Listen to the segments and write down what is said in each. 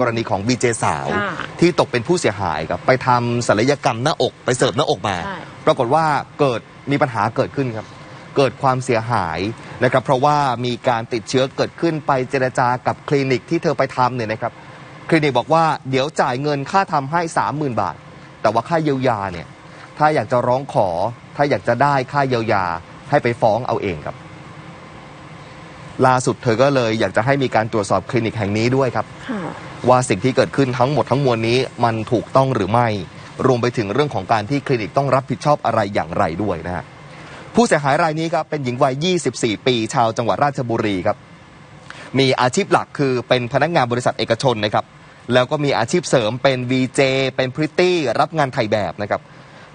กรณีของบีเจสาว ค่ะ ที่ตกเป็นผู้เสียหายครับไปทำศัลยกรรมหน้าอกไปเสริมหน้าอกมา ใช่ ปรากฏว่าเกิดมีปัญหาเกิดขึ้นครับ เกิดความเสียหายนะครับเพราะว่ามีการติดเชื้อเกิดขึ้นไปเจรจากับคลินิกที่เธอไปทำเนี่ยนะครับ คลินิกบอกว่าเดี๋ยวจ่ายเงินค่าทำให้ 30,000 บาท แต่ว่าค่าเยียวยาเนี่ยถ้าอยากจะร้องขอ ถ้าอยากจะได้ค่าเยียวยาให้ไปฟ้องเอาเองครับ ล่าสุดเธอก็เลยอยากจะให้มีการตรวจสอบคลินิกแห่งนี้ด้วยครับ ค่ะว่าสิ่งที่เกิดขึ้นทั้งหมดทั้งมวลนี้มันถูกต้องหรือไม่ รวมไปถึงเรื่องของการที่คลินิกต้องรับผิดชอบอะไรอย่างไรด้วยนะฮะผู้เสียหายรายนี้ครับเป็นหญิงวัย 24 ปี ชาวจังหวัดราชบุรีครับ มีอาชีพหลักคือเป็นพนักงานบริษัทเอกชนนะครับ แล้วก็มีอาชีพเสริมเป็น VJ เป็นพริตตี้ รับงานถ่ายแบบนะครับ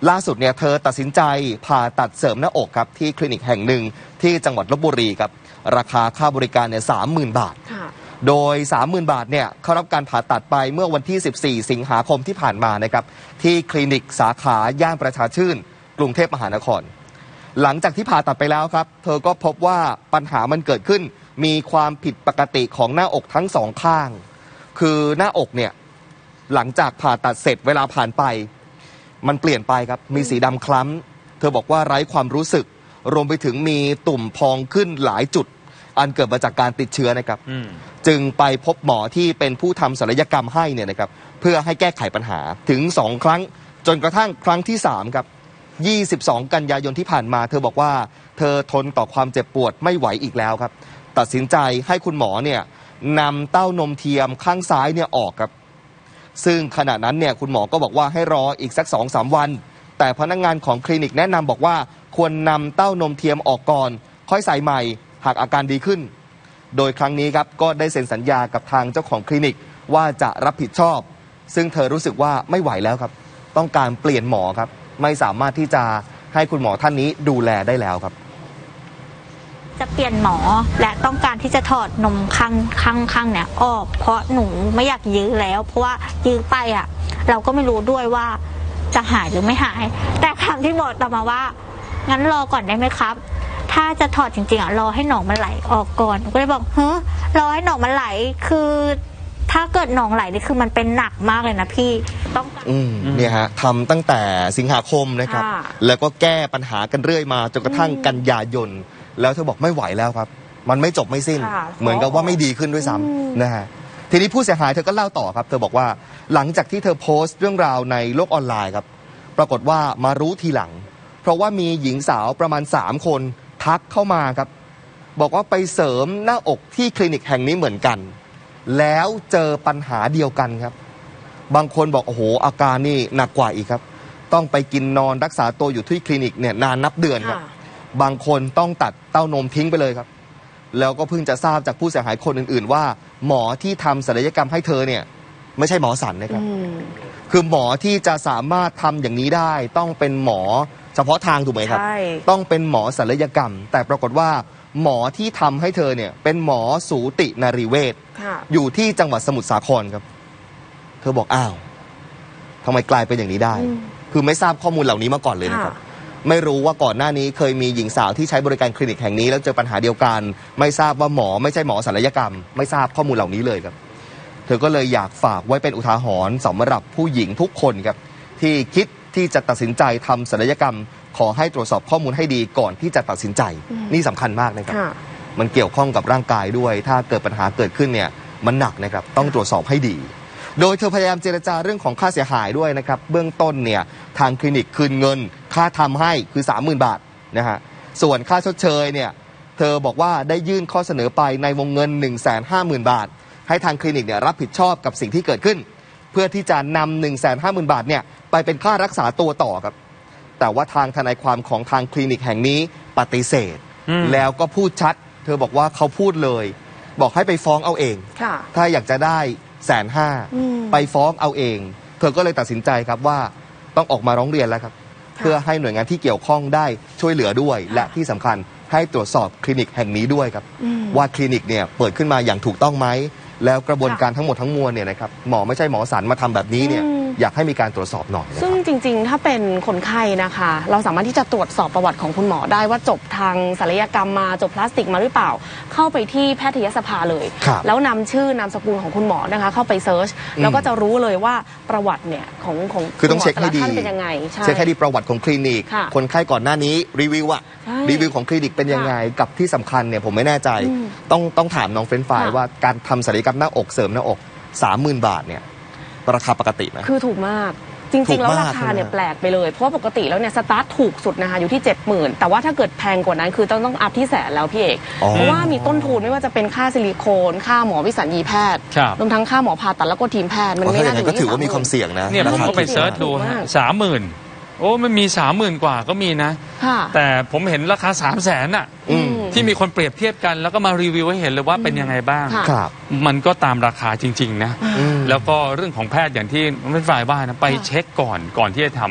ล่าสุดเนี่ยเธอตัดสินใจผ่าตัดเสริมหน้าอกครับที่คลินิกแห่งหนึ่งที่จังหวัดลบบุรีครับราคาค่าบริการเนี่ยสามหมื่นบาทค่ะโดย 30,000 บาทเนี่ยเข้ารับการผ่าตัดไปเมื่อวันที่ 14 สิงหาคมที่ผ่านมานะครับที่คลินิกสาขาย่านประชาชื่น กรุงเทพมหานคร หลังจากที่ผ่าตัดไปแล้วครับ เธอก็พบว่าปัญหามันเกิดขึ้น มีความผิดปกติของหน้าอกทั้งสองข้าง คือหน้าอกเนี่ยหลังจากผ่าตัดเสร็จเวลาผ่านไป มันเปลี่ยนไปครับ มีสีดำคล้ำ เธอบอกว่าไร้ความรู้สึก รวมไปถึงมีตุ่มพองขึ้นหลายจุด อันเกิดมาจากการติดเชื้อนะครับอืมจึงไปพบหมอที่เป็นผู้ทำศัลยกรรมให้เนี่ยนะครับ เพื่อให้แก้ไขปัญหาถึง2ครั้ง จนกระทั่งครั้งที่3ครับ22 กันยายนที่ผ่านมา เธอบอกว่า เธอทนต่อความเจ็บปวดไม่ไหวอีกแล้วครับ ตัดสินใจให้คุณหมอเนี่ยนำเต้านมเทียมข้างซ้ายเนี่ยออกครับ ซึ่งขณะนั้นเนี่ยคุณหมอก็บอกว่าให้รออีกสัก2อสวัน แต่พนักงานของคลินิกแนะนำบอกว่าควรนำเต้านมเทียมออกก่อน ค่อยใส่ใหม่ หากอาการดีขึ้น โดยครั้งนี้ครับก็ได้เซ็นสัญญากับทางเจ้าของคลินิกว่าจะรับผิดชอบ ซึ่งเธอรู้สึกว่าไม่ไหวแล้วครับ ต้องการเปลี่ยนหมอครับ ไม่สามารถที่จะให้คุณหมอท่านนี้ดูแลได้แล้วครับ จะเปลี่ยนหมอและต้องการที่จะถอดนมข้างข้างข้างเนี่ยออก เพราะหนูไม่อยากยื้อแล้ว เพราะว่ายื้อไปอะ เราก็ไม่รู้ด้วยว่าจะหายหรือไม่หาย แต่คำที่บอกต่อมาว่า งั้นรอก่อนได้ไหมครับ ถ้าจะถอดจริงๆอะรอให้หนองมันไหลออกก่อนหนูก็เลยบอกเฮ้รอให้หนองมันไหลคือถ้าเกิดหนองไหลนี่คือมันเป็นหนักมากเลยนะพี่ต้องการ อืมเนี่ยฮะทำตั้งแต่สิงหาคมนะครับ ค่ะ แล้วก็แก้ปัญหากันเรื่อยมาจนกระทั่งกันยายน แล้วเธอบอกไม่ไหวแล้วครับ มันไม่จบไม่สิ้น ค่ะ เหมือนกับว่าไม่ดีขึ้นด้วยซ้อืมำนะฮะทีนี้ผู้เสียหายเธอก็เล่าต่อครับเธอบอกว่าหลังจากที่เธอโพสต์เรื่องราวในโลกออนไลน์ครับ ปรากฏว่ามารู้ทีหลัง เพราะว่ามีหญิงสาวประมาณ 3 คนทักเข้ามาครับ บอกว่าไปเสริมหน้าอกที่คลินิกแห่งนี้เหมือนกัน แล้วเจอปัญหาเดียวกันครับ บางคนบอกโอ้โหอาการนี่หนักกว่าอีกครับ ต้องไปกินนอนรักษาตัวอยู่ที่คลินิกเนี่ยนานนับเดือนครับ ค่ะ บางคนต้องตัดเต้านมทิ้งไปเลยครับ แล้วก็เพิ่งจะทราบจากผู้เสียหายคนอื่น ๆ ว่า หมอที่ทำศัลยกรรมให้เธอเนี่ย ไม่ใช่หมอสันนะครับอืมคือหมอที่จะสามารถทำอย่างนี้ได้ ต้องเป็นหมอเฉพาะทางถูกไหมครับ ใช่ ต้องเป็นหมอศัลยกรรม แต่ปรากฏว่า หมอที่ทำให้เธอเนี่ย เป็นหมอสูตินารีเวช ค่ะ อยู่ที่จังหวัดสมุทรสาครครับ เธอบอกอ้าวทำไมกลายเป็นอย่างนี้ได้ อืม คือไม่ทราบข้อมูลเหล่านี้มาก่อนเลยนะครับ ไม่รู้ว่าก่อนหน้านี้เคยมีหญิงสาวที่ใช้บริการคลินิกแห่งนี้แล้วเจอปัญหาเดียวกัน ไม่ทราบว่าหมอไม่ใช่หมอศัลยกรรม ไม่ทราบข้อมูลเหล่านี้เลยครับ เธอก็เลยอยากฝากไว้เป็นอุทาหรณ์สำหรับผู้หญิงทุกคนครับที่คิดที่จะตัดสินใจทำศัลยกรรม ขอให้ตรวจสอบข้อมูลให้ดีก่อนที่จะตัดสินใจ นี่สำคัญมากนะครับ ค่ะ มันเกี่ยวข้องกับร่างกายด้วย ถ้าเกิดปัญหาเกิดขึ้นเนี่ยมันหนักนะครับต้องตรวจสอบให้ดี โดยเธอพยายามเจรจาเรื่องของค่าเสียหายด้วยนะครับ เบื้องต้นเนี่ยทางคลินิกคืนเงิน ค่าทำให้คือ 30,000 บาทนะฮะส่วนค่าชดเชยเนี่ยเธอบอกว่าได้ยื่นข้อเสนอไปในวงเงิน 150,000 บาท ให้ทางคลินิกเนี่ยรับผิดชอบกับสิ่งที่เกิดขึ้น เพื่อที่จะนำ150,000 บาทเนี่ยไปเป็นค่ารักษาตัวต่อครับ แต่ว่าทางทนายความของทางคลินิกแห่งนี้ปฏิเสธ อืม แล้วก็พูดชัด เธอบอกว่าเขาพูดเลย บอกให้ไปฟ้องเอาเอง ค่ะ ถ้าอยากจะได้ แสนห้าอืมไปฟ้องเอาเอง เธอก็เลยตัดสินใจครับว่าต้องออกมาร้องเรียนแล้วครับค่ะเพื่อให้หน่วยงานที่เกี่ยวข้องได้ช่วยเหลือด้วย และที่สำคัญให้ตรวจสอบคลินิกแห่งนี้ด้วยครับอืมว่าคลินิกเนี่ยเปิดขึ้นมาอย่างถูกต้องไหมแล้วกระบวนการทั้งหมดทั้งมวลเนี่ยนะครับหมอไม่ใช่หมอสันมาทำแบบนี้เนี่ย อืมอยากให้มีการตรวจสอบหน่อยนะคซึ่งรับจริง ๆ ถ้าเป็นคนไข้นะคะ เราสามารถที่จะตรวจสอบประวัติของคุณหมอได้ว่าจบทางศัลยกรรมมาจบพลาสติกมาหรือเปล่า เข้าไปที่แพทยสภาเลย ครับแล้วนำชื่อนามสกุลของคุณหมอนะคะเข้าไปเซิร์ชอืมแล้วก็จะรู้เลยว่าประวัติเนี่ยของของคือต้องเช็คให้ดี ณมแต่ละท่านเป็นยังไงใช่ เช็คให้ดีประวัติของคลินิก ค่ะคนไข้ก่อนหน้านี้รีวิวอะใช่รีวิวของคลินิกเป็นยังไง กับที่สำคัญเนี่ยผมไม่แน่ใจอืมต้องต้องถามน้องเฟรนช์ฟรายค่ะ ว่าการทำศัลยกรรมหน้าอกเสริมหน้าอก 30,000 บาทเนี่ย ราคาปกติไหมคือถูกมากจถูริงกๆแล้วมากราคาเนี่ยใช่ไหม แปลกไปเลย เพราะว่าปกติแล้วเนี่ยสตาร์ทถูกสุดนะคะอยู่ที่ 70,000 แต่ว่าถ้าเกิดแพงกว่านั้นคือต้องต้องอัพที่แสนแล้วพี่เอก อ๋อ เพราะว่ามีต้นทุนไม่ว่าจะเป็นค่าซิลิโคน ค่าหมอวิสัญญีแพทย์ครับ รวมทั้งค่าหมอผ่าตัดแล้วก็ทีมแพทย์ มันอ๋อไม่ถ้าอน่าย่างจะนั้นก็ถือว่ามีความ30,000เสี่ยงนะเนี่ยผมราคาก็ไปที่เซิร์ชดูถูกฮะมากสามหมื่นโอ้มันมีสามหมื่นกว่าก็มีนะ ค่ะ แต่ผมเห็นราคาสามแสนอะอืม ที่มีคนเปรียบเทียบกัน แล้วก็มารีวิวให้เห็นเลยว่าเป็นยังไงบ้าง ค่ะ ครับ มันก็ตามราคาจริง ๆ นะ อืม แล้วก็เรื่องของแพทย์อย่างที่ไม่ฝ่ายว่านะไปค่ะเช็คก่อนก่อนที่จะท